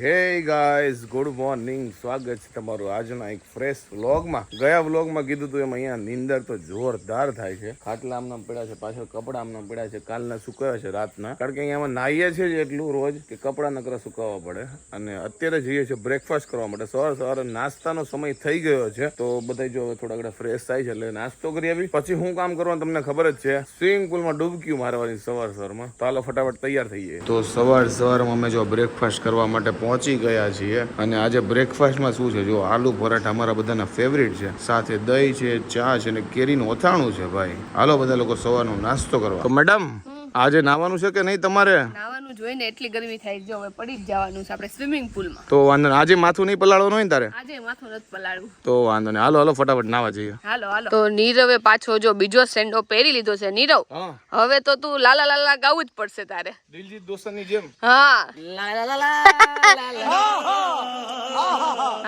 Hey guys good morning. સ્વાગત છે તમારું આજના એક ફ્રેશ વ્લોગમાં. ગયા વ્લોગમાં કીધું હતું એમ, અહીંયા નીંદર તો જોરદાર થાય છે. ખાટલા આમના પડ્યા છે, પાછળ કપડા આમના પડ્યા છે, કાલના સુકાયા છે રાતના. કારણ કે અહીંયા નાહીએ છે જ એટલું રોજ કે કપડા નકરા સુકાવવા પડે. અને અત્યારે જઈએ છીએ બ્રેકફાસ્ટ કરવા માટે. સવાર સવારે નાસ્તાનો સમય થઈ ગયો છે. તો બધા જો હવે થોડા ઘણા ફ્રેશ થાય છે એટલે નાસ્તો કરી આવી. પછી હું કામ કરવાનું તમને ખબર જ છે. સ્વિમિંગ પુલમાં ડૂબક્યું મારવાની સવાર સવારમાં. તો હાલો ફટાફટ તૈયાર થઈ જઈએ તો સવાર સવારમાં અમે જો બ્રેકફાસ્ટ કરવા માટે પહોંચી ગયા છીએ. અને આજે બ્રેકફાસ્ટમાં શું છે? જો આલુ પરાઠા અમારા બધાના ફેવરિટ છે. સાથે દહીં છે ચા છે અને કેરીનું અથાણું છે ભાઈ. હાલો બધા લોકો સવારનો નાસ્તો કરવા. તો મેડમ આજે નાવાનું છે કે નહીં તમારે? નાવાનું જોઈને એટલી ગરમી થાય જો હવે પડી જ જવાનું છે આપણે સ્વિમિંગ પુલમાં તો વાંધો નહીં. આજે માથું નહીં પલાળવાનું હોય ને તારે? આજે માથું નથી પલાળવું. તો વાંધો નહીં. હાલો હાલો ફટાફટ નાવા જઈએ. હાલો હાલો. તો નીરવે પાછો જો બીજો સેન્ડો પહેરી લીધો છે. નીરવ હવે તો તું લાલા લાલા ગાવું જ પડશે તારે. દિલજીત દોસ્તની જેમ. હા.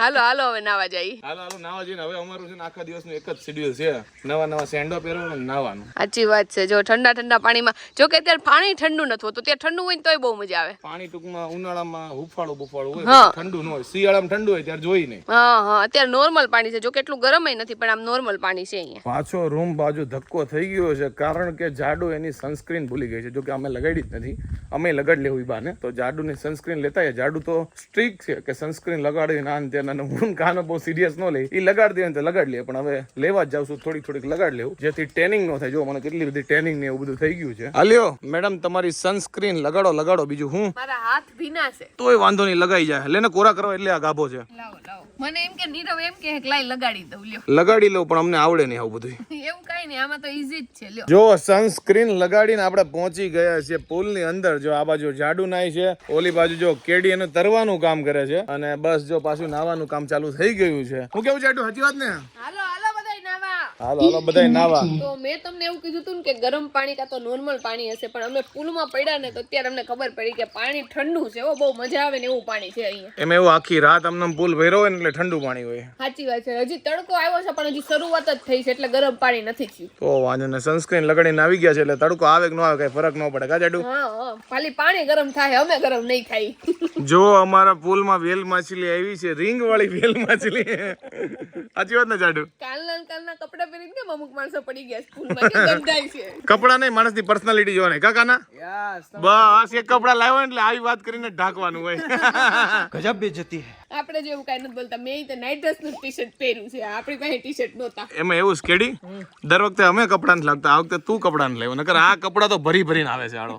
હાલો હાલો હવે નાવા જઈએ. હાલો હાલો નાવા જઈને હવે અમારું છે આખા દિવસનું એક જ શેડ્યુલ છે. નવા નવા સેન્ડો પહેરવાનું નાવાનું. સાચી વાત છે. જો ઠંડા ઠંડા પાણીમાં જો કે અત્યારે પાણી ઠંડુ નથી હોતું. ત્યાં ઠંડુ હોય ને તોય બહુ મજા આવે. પાણી ટૂંકમાં ઉનાળામાં હુફાળું બુફાળું હોય ઠંડુ ન હોય. શિયાળામાં ઠંડુ હોય ત્યારે જોઈ નહીં. હા હા. અત્યારે નોર્મલ પાણી છે. જો કેટલું ગરમ નથી પણ આમ નોર્મલ પાણી છે અહીંયા. પાછો રૂમ બાજુ ધક્કો થઈ ગયો છે કારણ કે જાડુ એની સનસ્ક્રીન ભૂલી ગઈ છે. જો કે અમે લગાડી જ નથી. અમે લગાડી લેવું બાને. તો જાડુની સનસ્ક્રીન લેતા. જાડુ તો સ્ટ્રીક છે કે સનસ્ક્રીન લગાડી ના અંતે ત્યાં હું કાનો બહુ સિરિયસ ન લે. એ લગાડી દે ને તો લગાડી લે. પણ હવે લેવા જ જાઉં છું. થોડીક થોડીક લગાડી લેવું. જેથી ટેનિંગ ન થાય. જો મને કેટલી બધી ટેનિંગ ને એવું બધું થઈ ગયું છે. હાલ્યો. મેડમ તમારી સનસ્ક્રીન લગાડો. લગાડો બીજું હું? મારા હાથ ભીના છે. તોય વાંધો નહીં લગાઈ જાય. લેને કોરા કરો એટલે આ ગાભો છે. લાવો લાવો. મને એમ કે નીરવ એમ કે લાઈ લગાડી દઉં લ્યો. લગાડી લઉં પણ અમને આવડે નહીં આવું બધું એવું કાઈ નહીં આમાં તો ઈઝી જ છે લ્યો. જો સનસ્ક્રીન લગાડીને આપણે પહોંચી ગયા છે પુલની અંદર. જો આ બાજુ જાડુ નાય છે. ઓલી બાજુ જો કેડી એનું તરવાનું કામ કરે છે. અને બસ જો પાછું નાવાનું કામ ચાલુ થઈ ગયું છે. હું કેવું જાડુ સાચી વાત ને? હાલો. હાલો હાલો બધાય નાવા. તો મેં તમને એવું કીધું હતું કે ગરમ પાણી કાં તો નોર્મલ પાણી હશે પણ અમે પુલમાં પડ્યા ને તો અત્યારે અમને ખબર પડી કે પાણી ઠંડુ છે ઓ બહુ મજા આવે ને એવું પાણી છે અહીંયા. એમ એવું આખી રાત અમને પુલ ભર્યો હોય ને એટલે ઠંડુ પાણી હોય. સાચી વાત છે. હજી તડકો આવ્યો છે પણ હજી શરૂઆત જ થઈ છે એટલે ગરમ પાણી નથી થયું. તો વાંધો ને સનસ્ક્રીન લગાડીને આવી ગયા છે એટલે તડકો આવે કે ન આવે કઈ ફરક ન પડે. કાજાડુ હા હા. ખાલી પાણી ગરમ થાય અમે ગરમ નહીં થાય જો અમારા પુલમાં વેલ માછલી આવી છે રીંગ વાળી વેલ માછલી. સાચી વાત ને જાડુ? કાલના ને કાલના કપડા પહેરીને કેમ અમુક માણસો પડી ગયા સ્કૂલમાં? કે ગંદાય છે? કપડા નહીં માણસની પર્સનાલિટી જોવાની. કાકાના બસ એક કપડા લાવ્યો એટલે આવી વાત કરીને ઢાંકવાનું હોય. ગજબ બેજતી હે. આપણે જેવું કાંઈ નથી બોલતા. મેં તો નાઇટ ડ્રેસનું ટી શર્ટ પહેર્યું છે. આપણી પાસે ટી શર્ટ નહોતા. એમાં એવું સ્કેડી દર વખતે અમે કપડા નથી લાગતા આ વખતે તું કપડા લેવું નકર આ કપડા તો ભરી ભરીને આવે છે આડો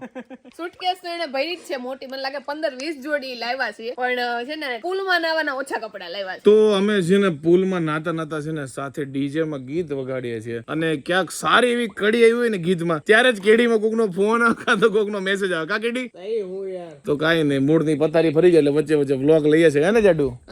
સુટકેસ તો એને ભરી જ છે મોટી. મને લાગે પંદર વીસ જોડી લાવ્યા છે. પણ છે ને પુલમાં નાવાના ઓછા કપડા લાવ્યા છે. તો અમે છે ને પુલમાં નાતા નાતા છે ને સાથે ડીજે માં ગીત વગાડીએ છીએ. અને ક્યાંક સારી એવી કડી આવી હોય ને ગીતમાં ત્યારે જ કેડીમાં કોકનો ફોન કાં તો કોકનો મેસેજ આવે. કા કેડી? તો કાંઈ નહીં મૂળની પથારી ફરી જાય એટલે વચ્ચે વચ્ચે બ્લોક લઈએ છે હે ને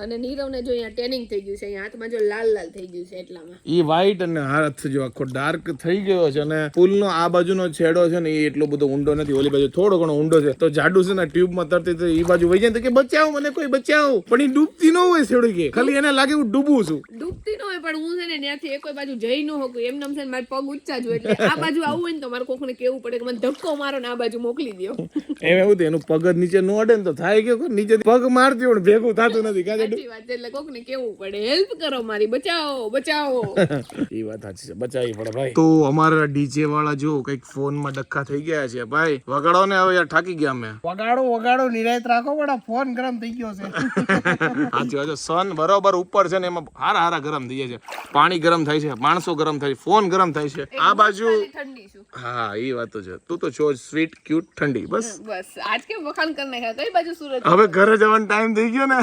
અને નીરવને જો અહીંયા ટેનિંગ થઈ ગયું છે અહીંયા હાથમાં જો લાલ લાલ થઈ ગયું છે એટલામાં. ઈ વ્હાઈટ અને હાથ જો આખો ડાર્ક થઈ ગયો છે અને પુલનો આ બાજુનો છેડો છે ને એ એટલો બધો ઊંડો નથી ઓલી બાજુ થોડો ઘણો ઊંડો છે. તો જાડુ છે ને ટ્યુબમાં તરતી તો ઈ બાજુ વહી જાય તો કે બચાવો મને કોઈ બચાવો. પણ ઈ ડૂબતી ન હોય છેડું કે. ખાલી એને લાગે હું ડૂબું છું. ડૂબતી ન હોય પણ હું છે ને ત્યાંથી એક બાજુ જઈ ન હોકું એમ નામ છે ને મારા પગ ઊંચા જો એટલે આ બાજુ આવું હોય ને તો મારે કોકને કેવું પડે કે મને ધક્કો મારો ને આ બાજુ મોકલી દો એમ એવું એનું પગ જ નીચે ન અડે ને તો થાય કે નીચે પગ મારતી હોય ભેગું થતું નથી. કા વાત છે એટલે કોકને કેવું પડે? હેલ્પ કરો મારી બચાવો બચાવો. ઈ વાત સાચી છે બચાવી પડે ભાઈ. તો અમારા ડીજે વાળા જો કંઈક ફોનમાં ડખા થઈ ગયા છે ભાઈ વગાડો ને હવે યાર થાકી ગયા અમે. વગાડો વગાડો નિરાયત રાખો પણ ફોન ગરમ થઈ ગયો છે. સાચી વાત સન બરોબર ઉપર છે ને એમાં હારા હારા ગરમ થઈ જાય છે. પાણી ગરમ થાય છે માણસો ગરમ થાય છે ફોન ગરમ થાય છે. આ બાજુ ખાલી ઠંડી છું. હા એ વાત તો છે. તું તો છો સ્વીટ ક્યુટ ઠંડી બસ. બસ આજ કે વખાણ કરી નાખ્યા? કઈ બાજુ સુરત? હવે ઘરે જવાનો ટાઈમ થઈ ગયો ને.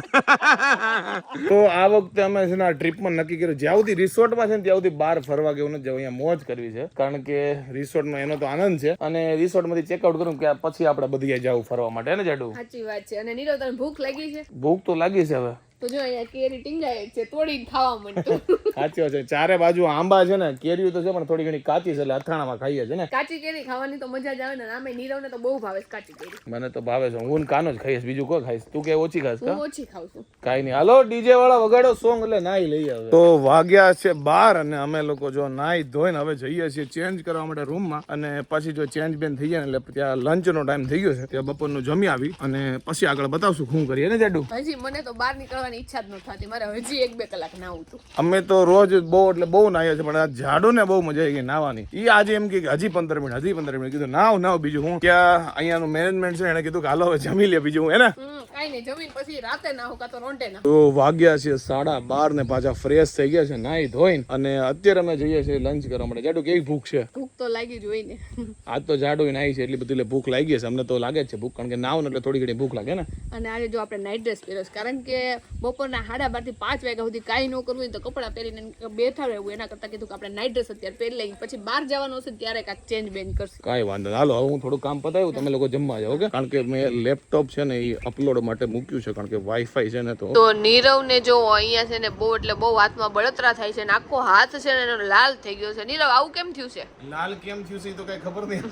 તો આ વખતે અમે છે ને આ ટ્રીપમાં નક્કી કર્યું. જ્યાં સુધી રિસોર્ટમાં છે ને ત્યાં સુધી બહાર ફરવા ગયું નથી અહીંયા મોજ કરવી છે. કારણ કે રિસોર્ટમાં એનો તો આનંદ છે. અને રિસોર્ટમાંથી ચેકઆઉટ કરું કે પછી આપણે બધી જવું ફરવા માટે ને જાડું? સાચી વાત છે. અને નીરવ તને ભૂખ લાગી છે? ભૂખ તો લાગી છે હવે. તો જો અહીંયા કેરી ટીંગાય છે તોડીને ખાવા માંડતું સાચી છે. ચારે બાજુ આંબા છે ને કેરીઓ તો છે પણ થોડી ઘણી કાચી છે એટલે અથાણામાં ખાઈએ છે ને. કાચી કેરી ખાવાની તો મજા જ આવે ને આમે નીરવને તો બહુ ભાવે છે કાચી કેરી. મને તો ભાવે છે. હું કાનો જ ખાઈશ બીજું કોઈ ખાઈશ. તું કે ઓછી ખાસ હું ઓછી ખાઉં છું. કાઈ નહીં. હાલો ડીજે વાળા વગાડો સોંગ એટલે નાઈ લઈએ આવે. તો વાગ્યા છે બાર અને અમે લોકો જો નાઈ ધોઈને હવે જઈએ છીએ ચેન્જ કરવા માટે રૂમમાં. અને પછી જો ચેન્જ બેન થઈ જાય ને એટલે ત્યાં લંચનો ટાઈમ થઈ ગયો છે. ત્યાં બપોરનું જમી આવી અને પછી આગળ બતાવશું શું કરીએ ને જાડુ. હજી મને તો બહાર નીકળવાની ઈચ્છા જ ન થતી. મારે હજી એક બે કલાક નાવું હતું. અમે તો રોજ બહુ એટલે બહુ નાહીએ છીએ પણ આ ઝાડો ને બહુ મજા આવી ગઈ નાવાની ઈ આજે એમ કે હજી પંદર મિનિટ હજી પંદર મિનિટ. કીધું નાવ નાવ બીજું હું. ત્યાં અહીંયાનું મેનેજમેન્ટ છે એને કીધું કે હાલો હવે જમી લે બીજું હું એને ને? નહીં જમીન પછી રાતે નાહું કાં તો રોંઢે ના તો વાગ્યા છે સાડા બાર ને પાછા ફ્રેશ થઈ ગયા છે નાહી ધોઈને અને અત્યારે અમે જઈએ છીએ લંચ કરવા માટે. જાડુ કેવી ભૂખ છે? ભૂખ તો લાગી જ હોય ને. આજ તો જાડુ નાહી છે એટલી બધી ભૂખ લાગી છે અમને તો લાગે જ છે ભૂખ કારણ કે નાવ ને એટલે થોડી ઘણી ભૂખ લાગે ને? અને આજે જો આપણે નાઇટ ડ્રેસ પહેર્યો કારણ કે બપોરના સાડા બારથી પાંચ વાગ્યા સુધી કાંઈ ન કરવું હોય તો કપડાં પહેરીને બેઠા રહેવું એના કરતાં કીધું કે આપણે નાઇટ ડ્રેસ અત્યારે પહેરી લઈએ. પછી બહાર જવાનું હશે ત્યારે કાંઈક ચેન્જ બેન્જ કરશે. કાંઈ વાંધો નહીં. હાલો હવે હું થોડું કામ પતાવ્યું તમે લોકો જમવા જાઓ કે કારણ કે મેં લેપટોપ છે ને એ અપલોડ માટે મૂક્યું છે કારણ કે વાઈફાઈ છે ને તો. તો નીરવ ને જો અહીંયા છે ને બહુ એટલે બહુ હાથમાં બળતરા થાય છે ને આખો હાથ છે ને એનો લાલ થઈ ગયો છે. નીરવ આવું કેમ થયું છે? લાલ કેમ થયું છે એ તો કઈ ખબર નહીં.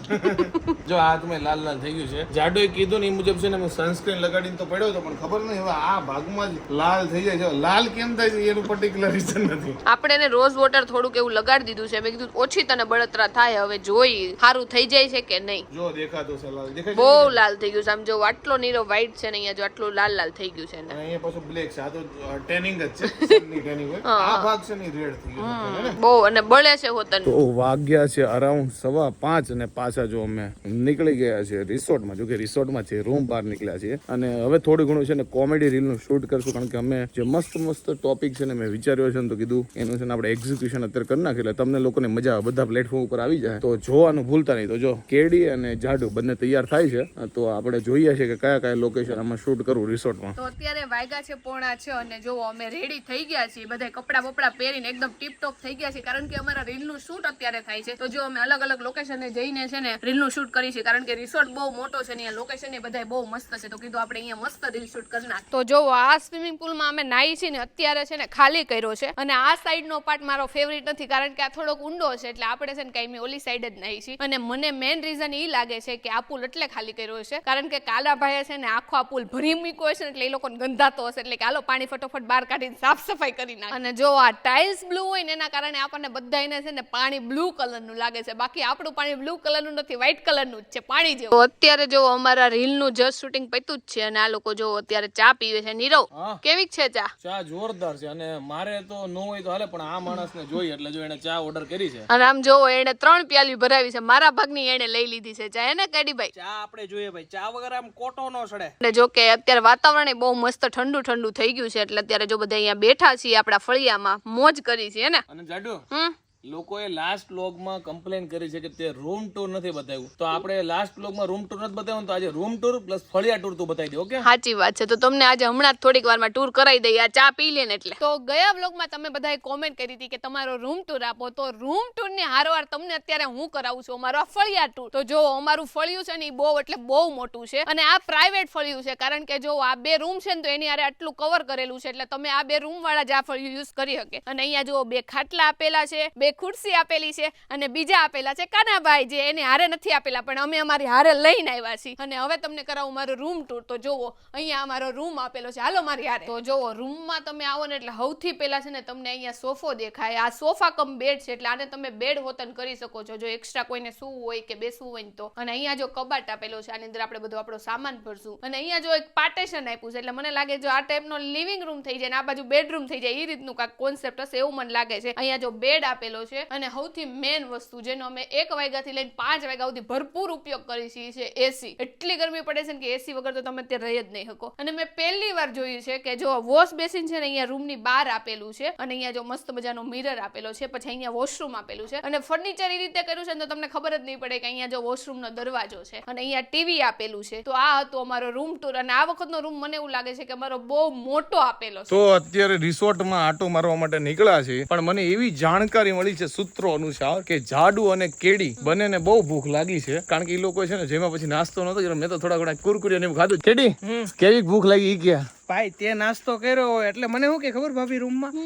જો આ મેં લાલ લાલ થઈ ગયું છે. જાડોએ કીધું ને એ મુજબ છે ને હું સનસ્ક્રીન લગાડીને તો પડ્યો હતો પણ ખબર નહીં હવે આ ભાગમાં જ લાલ થઈ જાય છે. લાલ કેમ થાય છે? એનું પર્ટિક્યુલર રીઝન નથી. આપણે એને રોઝ વોટર થોડુંક એવું લગાડી દીધું છે. મેં કીધું ઓછી તને બળતરા થાય હવે જોઈ સારું થઈ જાય છે કે નહીં. જો દેખાતો છે લાલ. દેખાય બહુ લાલ થઈ ગયું છે. આમ જો આટલો નીરો વ્હાઈટ છે ને અહીંયા જો આટલું લાલ લાલ થઈ ગયું છે ને અહીંયા પાછું બ્લેક છે. આ તો ટેનિંગ જ છે. tanning હોય. આ ભાગ છે ને રેડ થઈ ગયો બહુ અને બળે છે હોતન. તો વાગ્યા છે અરાઉન્ડ સવા પાંચ અને પાછા જો અમે નીકળી ગયા છે રિસોર્ટમાં જો કે રિસોર્ટમાં છે રૂમ બહાર નીકળ્યા છે અને હવે થોડું ઘણું છે ને કોમેડી રીલનું શૂટ કરશું. કારણ કે અમે જે મસ્ત મસ્ત ટોપિક છે ને મેં વિચાર્યો છે ને તો કીધું એનું છે ને આપણે એક્ઝિક્યુશન અત્યારે કરી નાખીએ એટલે તમને લોકોને મજા આવે બધા પ્લેટફોર્મ ઉપર આવી જાય. તો જોવાનું ભૂલતા નહીં. તો જો કેડી અને જાડુ બંને તૈયાર થાય છે. તો આપણે જોઈએ છે કે કયા કયા લોકેશન આમાં શૂટ કરવું રિસોર્ટમાં તો અત્યારે વાયગા છે પોણા છે અને જો અમે રેડી થઈ ગયા છીએ બધા કપડા બપડા પહેરીને એકદમ ટીપ ટોપ થઈ ગયા છે કારણ કે અમારા રીલનું શૂટ અત્યારે થાય છે. તો જો અમે અલગ અલગ લોકેશને જઈને છે ને રીલનું શૂટ કરી છે કારણ કે રિસોર્ટ બહુ મોટો છે ને લોકેશન એ બધા બહુ મસ્ત છે. તો કીધું આપણે અહીંયા મસ્ત રીલ શૂટ કરી નાખ તો જો આ સ્વિમિંગ પુલમાં અમે નાહી છીએ ને અત્યારે છે ને ખાલી કર્યો છે. અને આ સાઈડનો પાર્ટ મારો ફેવરિટ નથી કારણ કે આ થોડોક ઊંડો છે એટલે આપણે છે ને કાંઈ ઓલી સાઈડ જ નાહી છીએ. અને મને મેઇન રીઝન એ લાગે છે કે આ પુલ એટલે ખાલી કર્યો છે કારણ કે કાલાભાઈએ છે ને આખો આ પુલ ભરી મૂક્યો છે એટલે એ લોકોને ગંધાતો હશે એટલે કે હાલો પાણી ફટોફટ બહાર કાઢીને સાફ સફાઈ કરી નાખે. અને જો આ ટાઇલ્સ બ્લુ હોય ને એના કારણે આપણને બધાને છે ને પાણી બ્લુ કલરનું લાગે છે. બાકી આપણું પાણી બ્લુ કલરનું નથી વ્હાઈટ કલરનું જ છે પાણી જેવું. અત્યારે જો અમારા રીલનું જસ્ટ શૂટિંગ પત્યું જ છે અને આ લોકો જો અત્યારે ચા પીવે છે. નીરવ હા. કેવી છે ચા? ચા જોરદાર છે અને મારે તો ન હોય તો હાલે પણ આ માણસને જોઈ એટલે જો એને ચા ઓર્ડર કરી છે. અને આમ જોવો એને ત્રણ પ્યાલી ભરાવી છે. મારા ભાગની એને લઈ લીધી છે ચા એને કેડીભાઈ ચા આપણે જોઈએ ભાઈ. ચા વગર આમ કોટો નો સડે. અને જો કે અત્યારે વાતાવરણ એ બહુ મસ્ત ઠંડુ ઠંડુ થઈ ગયું છે એટલે અત્યારે જો બધા અહીંયા બેઠા છીએ આપણા ફળિયામાં મોજ કરી છે ને? અને જાડુ? હમ? લોકોએ લાસ્ટ વ્લોગમાં કમ્પ્લેન કરી છે કે તે રૂમ ટૂર નથી બતાવ્યું. તો આપણે લાસ્ટ વ્લોગમાં રૂમ ટૂર નથી બતાવ્યું તો આજે રૂમ ટૂર પ્લસ ફળિયા ટૂર તું બતાવી દે ઓકે? સાચી વાત છે. તો તમને આજે હમણાં જ થોડીક વારમાં ટૂર કરાવી દઈએ. આ ચા પી લે એટલે. તો ગયા વ્લોગમાં તમે બધાએ કોમેન્ટ કરી હતી કે તમારો રૂમ ટૂર આપો. તો રૂમ ટૂરની હારવાર તમને અત્યારે હું કરાવું છું. અમારો આ ફળિયા ટૂર તો જો અમારું ફળિયું છે ને એ બહુ એટલે બહુ મોટું છે. અને આ પ્રાઇવેટ ફળિયું છે. કારણ કે જો આ બે રૂમ છે ને તો એની આરે આટલું કવર કરેલું છે. એટલે તમે આ બે રૂમ વાળા જ આ ફળિયું યુઝ કરી શકે. અને અહીંયા જો બે ખાટલા આપેલા છે બે ખુરશી આપેલી છે અને બીજા આપેલા છે કાનાભાઈ જે એને હારે નથી આપેલા, પણ અમે અમારી હારે લઈને આવ્યા છીએ. અને હવે તમને કરાવું મારો રૂમ ટૂર તો જોવો, અહીંયા અમારો રૂમ આપેલો છે. હાલો મારી હારે. તો જોવો રૂમમાં તમે આવો ને એટલે સૌથી પહેલા છે ને તમને અહીંયા સોફો દેખાય. આ સોફા કમ બેડ છે, એટલે આને તમે બેડ હોતન કરી શકો છો. જો એક્સ્ટ્રા કોઈને સૂવું હોય કે બેસવું હોય તો. અને અહીંયા જો કબાટ આપેલો છે, આની અંદર આપણે બધો આપણો સામાન ભરશું. અને અહીંયા જો એક પાર્ટેશન આપ્યું છે, એટલે મને લાગે જો આ ટાઈપનો લિવિંગ રૂમ થઈ જાય ને, આ બાજુ બેડરૂમ થઈ જાય એ રીતનું કાંઈક કોન્સેપ્ટ હશે એવું મને લાગે છે. અહીંયા જો બેડ આપેલો છે. અને સૌથી મેન વસ્તુ જેનો અમે એક વાગ્યાથી લઈને પાંચ વાગ્યા સુધી ભરપૂર ઉપયોગ કરી છીએ છે એસી એટલી ગરમી પડે છે કે એસી વગર તો તમે ત્યાં રહી જ નહીં શકો. અને મેં પહેલી વાર જોયું છે કે જો વોશ બેસિન છે ને અહીંયા રૂમની બહાર આપેલું છે અને અહીંયા જો મસ્ત મજાનો મિરર આપેલો છે, પછી અહીંયા વોશરૂમ આપેલું છે. અને ફર્નિચર એ રીતે કર્યું છે તો તમને ખબર જ નહીં પડે કે અહીંયા જો વોશરૂમનો દરવાજો છે અને અહીંયા ટીવી આપેલું છે. તો આ હતો અમારો રૂમ ટૂર અને આ વખતનો રૂમ મને એવું લાગે છે કે અમારો બહુ મોટો આપેલો છે. તો અત્યારે રિસોર્ટમાં આટો મારવા માટે નીકળ્યા છે પણ મને એવી જાણકારી મળી છે સૂત્રો અનુસાર કે જાડુ અને કેડી બંનેને બહુ ભૂખ લાગી છે. કારણ કે એ લોકો છે ને જેમાં પછી નાસ્તો નતો મેં તો થોડા ઘણા કુરકુરી ને ખાધું. કેડી? કેવી ભૂખ લાગી ક્યાં? ભાઈ તે નાસ્તો કર્યો એટલે મને શું કે ખબર ભાભી રૂમમાં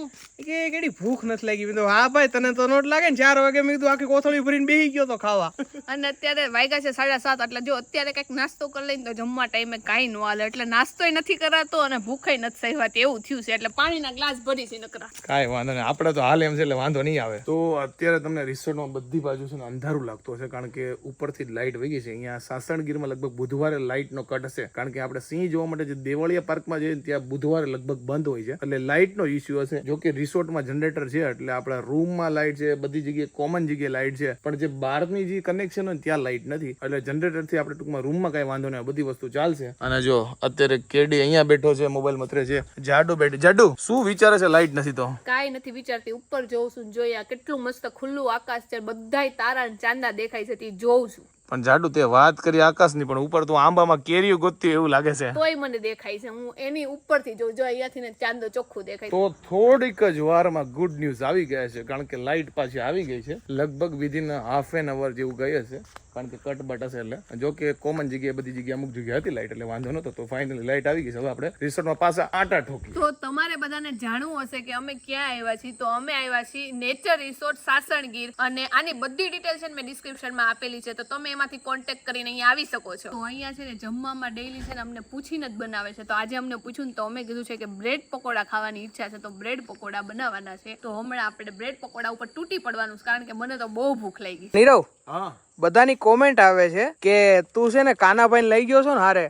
કે કેડી ભૂખ નથી લાગી. મેં હા ભાઈ તને તો નોટ લાગે ને ચાર વાગે મેં કીધું આખી કોથળી ભરીને બેસી ગયો તો ખાવા. અને અત્યારે વાગ્યા છે સાડા સાત એટલે જો અત્યારે કંઈક નાસ્તો કરી લઈને તો જમવા ટાઈમે કાંઈ ન હાલે એટલે નાસ્તોય નથી કરાતો અને ભૂખાઈ નથી સહેવાતી એવું થયું છે એટલે પાણીના ગ્લાસ ભરી છે નકરા. કાંઈ વાંધો નહીં. આપણે તો હાલ એમ છે એટલે વાંધો નહીં આવે. તો અત્યારે તમને રિસોર્ટમાં બધી બાજુ છે ને અંધારું લાગતું હશે કારણ કે ઉપરથી લાઇટ વહી ગઈ છે. અહીંયા સાસણગીરમાં લગભગ બુધવારે લાઇટનો કટ હશે. કારણ કે આપણે સિંહ જોવા માટે જે દેવળિયા પાર્કમાં જઈએ ત્યાં બુધવારે લગભગ બંધ હોય છે. એટલે લાઇટનો ઇસ્યુ હશે. જો કે રિસોર્ટમાં જનરેટર છે, એટલે આપણા રૂમમાં લાઇટ છે, બધી જગ્યાએ કોમન જગ્યાએ લાઇટ છે. પણ જે બહારની જે કનેક્શન હોય ત્યાં લાઇટ નથી. એટલે જનરેટરથી આપણે ટૂંકમાં રૂમમાં કાંઈ વાંધો નહીં બધી વસ્તુ ચાલશે. અને જો અત્યારે કેડી અહીંયા બેઠો છે મોબાઈલ મતરે છે. જાડુ બેઠી, જાડુ, શું વિચારે છે લાઇટ નથી તો? કાંઈ નથી વિચારતી. ઉપર જોઉં છું જોયા કેટલું મસ્ત ખુલ્લું આકાશ છે, બધાય તારા ચાંદા દેખાય છે, તે જોઉં છું. પણ જાડુ તે વાત કરી આકાશની પણ ઉપર તો આંબામાં કેરીઓ ગોતતી એવું લાગે છે. તોય મને દેખાય છે. હું એની ઉપરથી જો જો અહીંયાથી ને ચાંદો ચોખ્ખું દેખાય તો થોડીક જ વારમાં ગુડ ન્યૂઝ આવી ગયા છે કારણ કે લાઇટ પાછી આવી ગઈ છે. લગભગ વિધિન હાફ એન અવર જેવું ગઈ હશે કારણ કે કટ બટ હશે એટલે જો કે કોમન જગ્યાએ બધી જગ્યાએ અમુક જગ્યાએ હતી લાઇટ એટલે વાંધો નતો. તો ફાઇનલી લાઇટ આવી ગઈ છે. હવે આપણે રિસોર્ટમાં પાસે આટા ઠોકી તો તમારે બધાને જાણવું હશે કે અમે ક્યાં આવ્યા છીએ? તો અમે આવ્યા છીએ નેચર રિસોર્ટ સાસણગીર અને આની બધી ડિટેલ છે ને મેં ડિસ્ક્રિપ્શનમાં આપેલી છે. તો તમે એમાંથી કોન્ટેક્ટ કરીને અહીંયા આવી શકો છો. તો અહીંયા છે ને જમવામાં ડેઈલી છે ને અમને પૂછીને જ બનાવે છે. તો આજે અમને પૂછ્યું ને તો અમે કીધું છે કે બ્રેડ પકોડા ખાવાની ઈચ્છા છે. તો બ્રેડ પકોડા બનાવવાના છે. તો હમણાં આપણે બ્રેડ પકોડા ઉપર તૂટી પડવાનું છે. કારણ કે મને તો બહુ ભૂખ લાગી નીરવ? હા. બધાની કોમેન્ટ આવે છે કે તું છે ને કાનાભાઈ લઈ ગયો છો ને હારે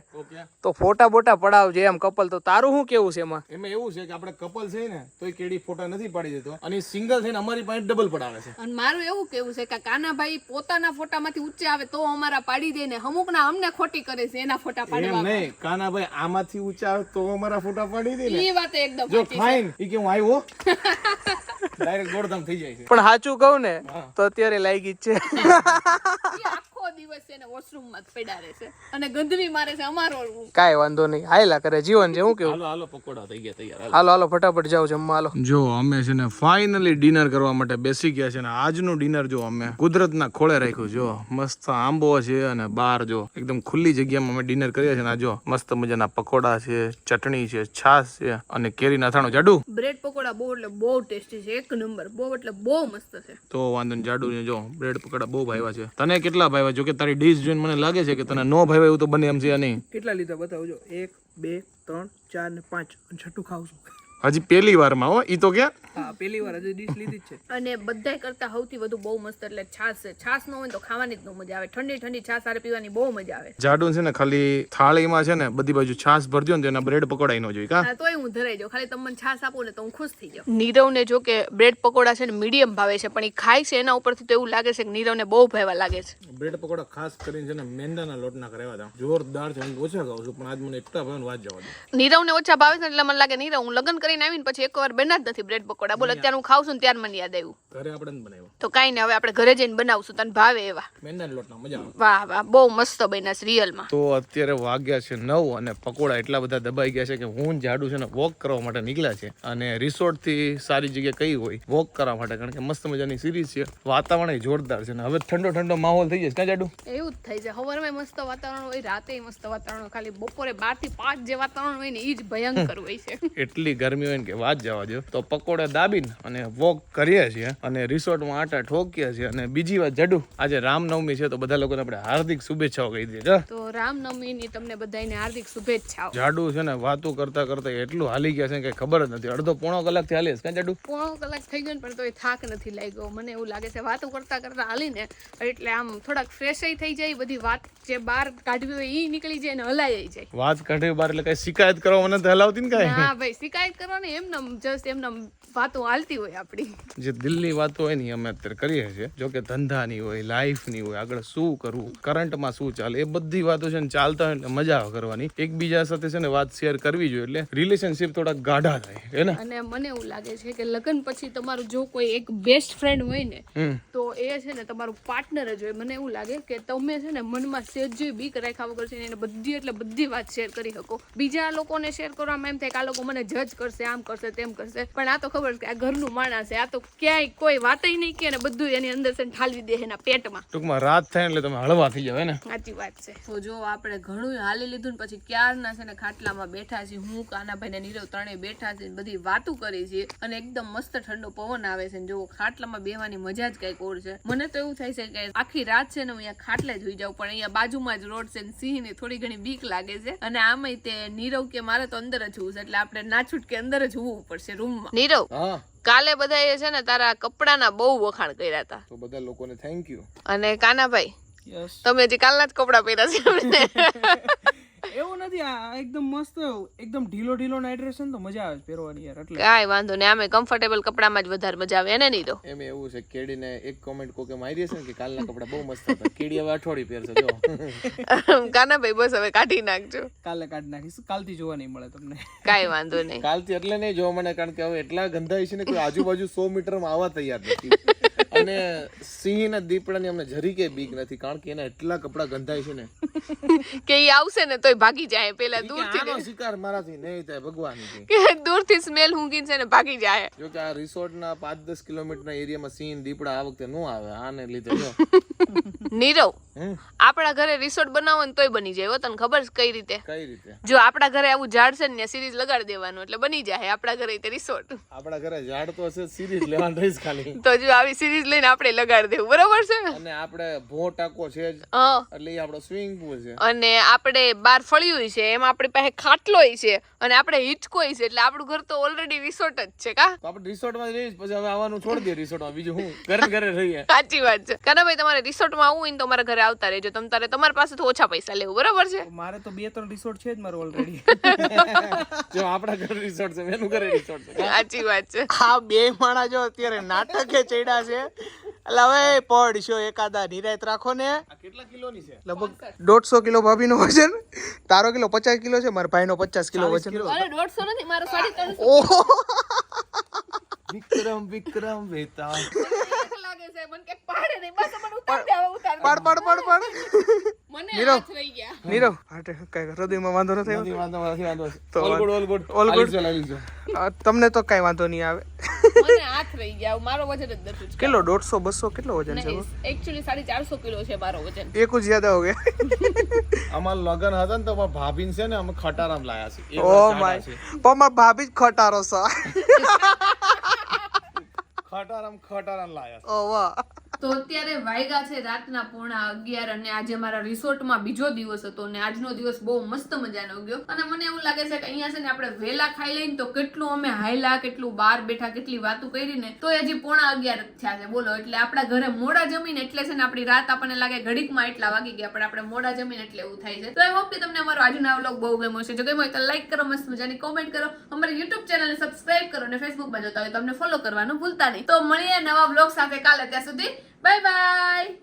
તો ફોટા બોટા પડાવજે એમ કપલ. તો તારું શું કેવું છે એમાં? એમાં એવું છે કે આપણે કપલ છે ને તો એ કેડી ફોટા નથી પાડી દેતો. અને સિંગલ થઈને અમારી પાસે ડબલ પડાવે છે. અને મારું એવું કેવું છે કે કાનાભાઈ પોતાના ફોટામાંથી ઊંચે આવે તો અમારા પાડી દે ને અમુક ના અમને ખોટી કરે છે એના ફોટા પાડવા નહીં કાનાભાઈ આમાંથી ઊંચા આવે તો અમારા ફોટા પાડી દે ને. એ વાત એકદમ જો ફાઈન છે. ફાઇન ઈ કે હું આવ્યો? ડાયરેક્ટ દોડધામ થઈ જાય છે. પણ સાચું કહું ને તો અત્યારે લાગી જ છે. ઈ દિવસ એને વોશરૂમમાં જ પડ્યા રહે છે અને ગંદવી મારે છે અમારો. કાંઈ વાંધો નહીં. હાયલા કરે જીવન છે હું કેવું? હાલો હાલો પકોડા થઈ ગયા તૈયાર. હાલો. હાલો ફટાફટ જાઓ જમવા હાલો. જો અમે છે ને ફાઇનલી ડિનર કરવા માટે બેસી ગયા છે ને આજનું ડિનર જો અમે કુદરતના ખોળે રાખ્યું જો. મસ્ત આંબો છે અને બાર જો. એકદમ ખુલ્લી જગ્યામાં અમે ડિનર કર્યા છે ને આ જો. મસ્ત મજાના પકોડા છે ચટણી છે છાશ છે અને કેરી નાથાણું. જાડુ? બ્રેડ પકોડા બહુ એટલે બહુ ટેસ્ટી છે. એક નંબર બહુ એટલે બહુ મસ્ત છે. તો વાંધો જાડુ ને જો. બ્રેડ પકોડા બહુ ભાવ્યા છે. તને કેટલા ભાવ્યા? જો કે તારી ડીશ જોઈને મને લાગે છે કે તને નો ભાવ્યા એવું તો બને એમ છે નહીં. કેટલા લીધા? બતાવજો. એક, બે, ત્રણ, ચાર ને પાંચ. છઠ્ઠું ખાવ છું હજી પહેલી વારમાં હો ઈ તો કે હા પહેલી વાર હજી ડીશ લીધી જ છે. અને બધાય કરતા સૌથી વધુ બહુ મસ્ત એટલે છાશ છે. છાશ ન હોય તો ખાવાની જ ન મજા આવે. ઠંડી ઠંડી છાશ સારી પીવાની બહુ મજા આવે. જાડુ છે ને ખાલી થાળીમાં છે ને બધી બાજુ છાશ ભરજો ને તેના એના બ્રેડ પકોડા નો જોઈએ કા? હા, તોય હું ધરાઈ જાઉં. ખાલી તમને છાસ છાશ આપો ને તો હું ખુશ થઈ જાઉં. નીરવને જો કે બ્રેડ પકોડા છે ને મીડિયમ ભાવે છે પણ એ ખાય છે એના ઉપરથી તો એવું લાગે છે કે નીરવને બહુ ભાવવા લાગે છે. બ્રેડ પકોડા ખાસ કરીને છે ને મેંદાના લોટના કરાવ્યા હતા જોરદાર છે હું ઓછા ખાઉં છું પણ આજ મને એટલા ભાવે વાત જવા દે. નીરવને ઓછા ભાવે છે એટલે મને લાગે નીરવ હું લગ્ન કરીને આવીને પછી એકવાર બના જ નથી બ્રેડ પકોડા. બોલ અત્યારે હું ખાવ છું ને ત્યારે મને યાદ આવ્યું. ઘરે આપણે બનાવ્યો. તો કાંઈ ને હવે આપણે ઘરે જઈને બનાવશું તને ભાવે એવા. મેંદાના લોટના મજા આવે. વાહ વાહ બહુ મસ્ત બન્યા છે રિયલમાં. તો અત્યારે વાગ્યા છે નવ અને પકોડા એટલા બધા દબાઈ ગયા છે કે હું ને જાડુ છે ને વોક કરવા માટે નીકળ્યા છે. અને રિસોર્ટથી સારી જગ્યા કઈ હોય વોક કરવા માટે કારણ કે મસ્ત મજાની સિરીઝ છે. વાતાવરણ જોરદાર છે ને હવે ઠંડો ઠંડો માહોલ થઈ જશે ક્યાં જાડુ? એવું જ થાય છે. સવારમાં મસ્ત વાતાવરણ હોય રાતે મસ્ત વાતાવરણ ખાલી બપોરે બારથી પાંચ જે વાતાવરણ હોય ને એ જ ભયંકર હોય છે. એટલી ગરમી હોય ને કે વાત જવા દો તો પકોડા દાબીને અને વોક કરીએ છીએ અને રિસોર્ટમાં આટા ઠોકીએ છીએ અને બીજી વાત જાડુ આજે રામનવમી છે તો બધા લોકોને આપણે હાર્દિક શુભેચ્છાઓ કહી દઈએ. તો રામનવમીની તમને બધાને હાર્દિક શુભેચ્છાઓ. જાડુ છે ને વાતો કરતા કરતા એટલું હાલી ગયા છે કે ખબર જ નથી. અડધો પોણો કલાકથી હાલી ક્યાં જાડુ? પોણો કલાક થઈ ગયો ને પણ તોય થાક નથી લાગ્યો. મને એવું લાગે છે વાતો કરતા કરતા હાલીને એટલે આમ થોડાક ફ્રેશ થઈ જાય બધી વાત જે બહાર કાઢવી હોય એ નીકળી જાય ને હલાઈ જાય. વાત કાઢવી બાર એટલે કઈ શિકાયત કરવા મને તો હલાવતી ને કઈ? ના ભાઈ શિકાયત કરવાની એમને જસ્ટ એમને વાતો હાલતી હોય આપણી. જે દિલની વાતો હોય ને અમે અત્યારે કરીએ છીએ. જો કે ધંધાની હોય લાઈફની હોય આગળ શું કરવું કરંટમાં શું ચાલે એ બધી વાતો છે ને ચાલતા હોય ને મજા કરવાની. એકબીજા સાથે છે ને વાત શેર કરવી જોઈએ એટલે રિલેશનશિપ થોડા ગાઢા થાય હે ને? અને મને એવું લાગે છે કે લગ્ન પછી તમારું જો કોઈ એક બેસ્ટ ફ્રેન્ડ હોય ને તો એ છે ને તમારું પાર્ટનર જ હોય. મને એવું લાગે કે તમે છે ને મનમાં સેજ બીક રાખ્યા વગર છે એને બધી એટલે બધી વાત શેર કરી શકો. બીજા લોકોને શેર કરવામાં એમ થાય કે આ લોકો મને જજ કરશે. કરશે આમ કરશે તેમ કરશે. પણ આ તો ખબર છે કે આ ઘરનું માણસ છે. આ તો ક્યાંય કોઈ વાતય નહીં કે ને બધું એની અંદર છે ને ઠાલવી દે એના પેટમાં. ટૂંકમાં રાત થાય એટલે તમે હળવા થઈ જાવ ને? સાચી વાત છે. તો જો આપણે ઘણું હાલી લીધું ને પછી ક્યારના છે ને ખાટલામાં બેઠા છીએ હું કાનાભાઈ ને નીરવ ત્રણેય બેઠા છે બધી વાતો કરી છીએ અને એકદમ મસ્ત ઠંડો પવન આવે છે ને જો ખાટલામાં બેવાની મજા જ કંઈક ઓર છે. મને તો એવું થાય છે કે આખી રાત છે ને હું અહીંયા ખાટલે જ હોઈ જાઉં પણ અહીંયા બાજુમાં જ રોડ છે ને સિંહની થોડી ઘણી બીક લાગે છે. અને આમાંય તે નીરવ કે મારે તો અંદર જ હોવું છે એટલે આપણે ના છૂટકે અંદર જ હોવું પડશે રૂમમાં. નીરવ હા. કાલે બધાએ છે ને તારા કપડાના બહુ વખાણ કર્યા હતા તો બધા લોકોને થેન્ક યુ અને કાનાભાઈ યસ તમે હજી કાલના જ કપડા પહેર્યા છે અમને. એવું નથી આ એકદમ મસ્ત એકદમ ઢીલો ઢીલો નાઇટ ડ્રેસ ને તો મજા આવે પહેરવાની યાર એટલે. કાંઈ વાંધો નહીં આમે કમ્ફર્ટેબલ કપડામાં જ વધારે મજા આવે એને નહીં તો. એમ એવું છે કેડીને એક કોમેન્ટ કોકે મારી છે ને કે કાલના કપડા બહુ મસ્ત હતા કેડી હવે અઠવાડિયું પહેરશે જો. કાનાભાઈ બસ હવે કાઢી નાખજો. કાલે કાઢી નાખીશ કાલથી જોવા નહીં મળે તમને. કાંઈ વાંધો નહીં. કાલથી એટલે નહીં જોવા મને કારણ કે હવે એટલા ગંધાય છે ને કોઈ આજુબાજુ સો મીટરમાં આવવા તૈયાર નથી. અને સિંહ ને દીપડાની અમને જરી કે બીક નથી કારણ કે એના એટલા કપડા ગંધાય છે ને. કે એ આવશે ને તોય ભાગી જાય પેલા દૂરથી આનો શિકાર મારાથી નહીં થાય ભગવાન કે. કે દૂરથી સ્મેલ હુંગી છે ને ભાગી જાય. જો કે આ રિસોર્ટના પાંચ દસ કિલોમીટરના એરિયામાં સિંહ દીપડા આ વખતે નો આવે આને લીધે જો. નીરવ આપણા ઘરે રિસોર્ટ બનાવો ને તોય બની જાય તને ખબર છે કઈ રીતે? કઈ રીતે? જો આપણા ઘરે આવું ઝાડ છે ને સિરીઝ લગાડી દેવાનું એટલે બની જાય આપણા ઘરે તે રિસોર્ટ. આપણા ઘરે ઝાડ તો હશે સિરીઝ લેવાનું રહીશ ખાલી. તો જો આવી સિરીઝ લઈને આપણે લગાડી દેવું બરોબર છે? અને આપણે ભો ટાંકો છે જ એટલે આપણો સ્વિમિંગ પુલ છે. અને આપણે બાર ફળ્યું છે એમાં આપણી પાસે ખાટલોય છે અને આપણે હિચકોય છે એટલે આપણું ઘર તો ઓલરેડી રિસોર્ટ જ છે કા? આપણે રિસોર્ટમાં રહીશ પછી હવે આવવાનું છોડી દઈએ રિસોર્ટમાં બીજું હું ઘરે ઘરે રહીએ. સાચી વાત છે. કાનાભાઈ તમારે રિસોર્ટમાં આવું હોય ને તો મારા ઘરે આવતા રહેજો. તમ તારે તમારી પાસે તો ઓછા પૈસા લેવું બરાબર છે? મારે તો બે ત્રણ રિસોર્ટ છે જ મારો ઓલરેડી જો આપણા ઘર રિસોર્ટ છે એનું ઘરે રિસોર્ટ છે. સાચી વાત છે. આ બે માણા જો અત્યારે નાટકે ચડ્યા છે એટલે હવે પડશો એકાદા નિરાયત રાખો ને. આ કેટલા કિલોની છે? લગભગ દોઢસો કિલો ભાભીનો વજન તારો કિલો પચાસ કિલો છે મારા ભાઈનો પચાસ કિલો વજન. દોઢસો નથી મારો સાડી ત્રણસો. ઓહો વિક્રમ વિક્રમ વેતા લાગે છે મને પાડે નહીં બસ મને ઉતાર દે હવે ઉતાર પાડ પાડ પાડ પાડ. મને હાથ રહી ગયા. નીરવ. હાટે કઈ હૃદયમાં વાંધો નથી વાંધો નથી વાંધો તો all good all good all good. ચાલ આવી જાઓ અ, તમને તો કઈ વાંધો નહીં આવે. મને હાથ રહી ગયા મારો વજન જ નથી કેટલો દોઢસો બસો કેટલો વજન છે એકચ્યુઅલી સાડી ચારસો કિલો છે મારો વજન. એક જ યાદ આવો ગયા અમાર લગન હતા ને તો અમારા ભાભીન છે ને અમે ખટારામ લાયા છે ઓ માય. પણ મારા ભાભી જ ખટારો છે. ખટારામ ખટારામ લાયા છે. ઓ વાહ. તો અત્યારે વાયગા છે રાતના પોણા અગિયાર અને આજે મારા રિસોર્ટમાં બીજો દિવસ હતો અને આજનો દિવસ બહુ મસ્ત મજાનો ગયો. અને મને એવું લાગે છે કે અહીંયા છે ને આપણે વહેલા ખાઈ લઈને તો કેટલું અમે હાયલા, કેટલું બહાર બેઠા, કેટલી વાતો કરી ને તો હજી પોણા અગિયાર થયા છે. બોલો, એટલે આપણા ઘરે મોડા જમીન એટલે છે ને આપણી રાત આપણને લાગે ઘડીકમાં એટલા વાગી ગયા, પણ આપણે મોડા જમીન એટલે એવું થાય છે. તો આઈ હોપ તમને અમારો આજનો વ્લોગ બહુ ગમ્યો છે જો ગમ્યો હોય તો લાઈક કરો, મસ્ત મજાની કોમેન્ટ કરો. અમારી યુટ્યુબ ચેનલને સબસ્ક્રાઈબ કરો અને ફેસબુકમાં જોતા હોય તો અમને ફોલો કરવાનું ભૂલતા નહીં. તો મળીએ નવા બ્લોગ સાથે કાલે ત્યાં સુધી. 拜拜。